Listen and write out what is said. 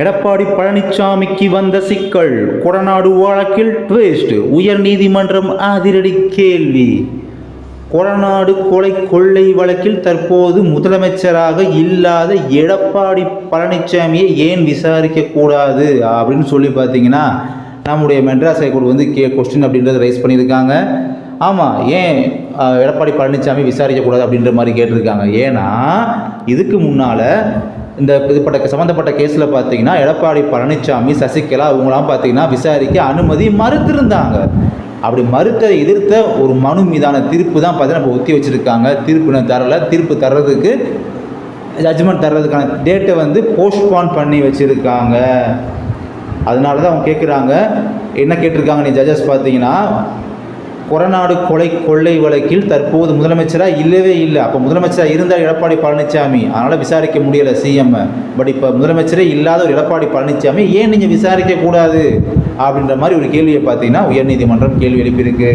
எடப்பாடி பழனிசாமிக்கு வந்த சிக்கல். கொடநாடு வழக்கில் ட்விஸ்ட் உயர் நீதிமன்றம் அதிரடி கேள்வி. கொடநாடு கொலை கொள்ளை வழக்கில் தற்போது முதலமைச்சராக இல்லாத எடப்பாடி பழனிசாமியை ஏன் விசாரிக்க கூடாது? அப்படின்னு சொல்லி பார்த்தீங்கன்னா நம்முடைய மெட்ராஸ் ஹைகோர்ட் வந்து கே கொஸ்டின் அப்படின்றத ரைஸ் பண்ணியிருக்காங்க. ஆமாம் ஏன் எடப்பாடி பழனிசாமி விசாரிக்கக்கூடாது அப்படின்ற மாதிரி கேட்டிருக்காங்க. ஏன்னா இதுக்கு முன்னால் இந்த இதுப்பட்ட சம்மந்தப்பட்ட கேஸில் பார்த்தீங்கன்னா எடப்பாடி பழனிசாமி சசிகலா அவங்களாம் பார்த்தீங்கன்னா விசாரிக்க அனுமதி மறுத்திருந்தாங்க. அப்படி மறுத்ததை எதிர்த்த ஒரு மனு மீதான தீர்ப்பு தான் பார்த்தீங்கன்னா இப்போ ஒத்தி வச்சுருக்காங்க. தீர்ப்பு இன்னும் தரல. தீர்ப்பு தர்றதுக்கு ஜட்ஜ்மெண்ட் தர்றதுக்கான டேட்டை வந்து போஸ்ட்பான் பண்ணி வச்சுருக்காங்க. அதனால தான் அவங்க கேட்குறாங்க என்ன கேட்டிருக்காங்க நீ ஜட்ஜஸ் பார்த்தீங்கன்னா கொரநாடு கொலை கொள்ளை வழக்கில் தற்போது முதலமைச்சராக இல்லவே இல்லை. அப்போ முதலமைச்சராக இருந்தால் எடப்பாடி பழனிசாமி அதனால் விசாரிக்க முடியலை சிஎம் பட் இப்போ முதலமைச்சரே இல்லாத ஒரு எடப்பாடி பழனிசாமி ஏன் நீங்கள் விசாரிக்கக்கூடாது அப்படின்ற மாதிரி ஒரு கேள்வியை பார்த்தீங்கன்னா உயர்நீதிமன்றம் கேள்வி எழுப்பியிருக்கு.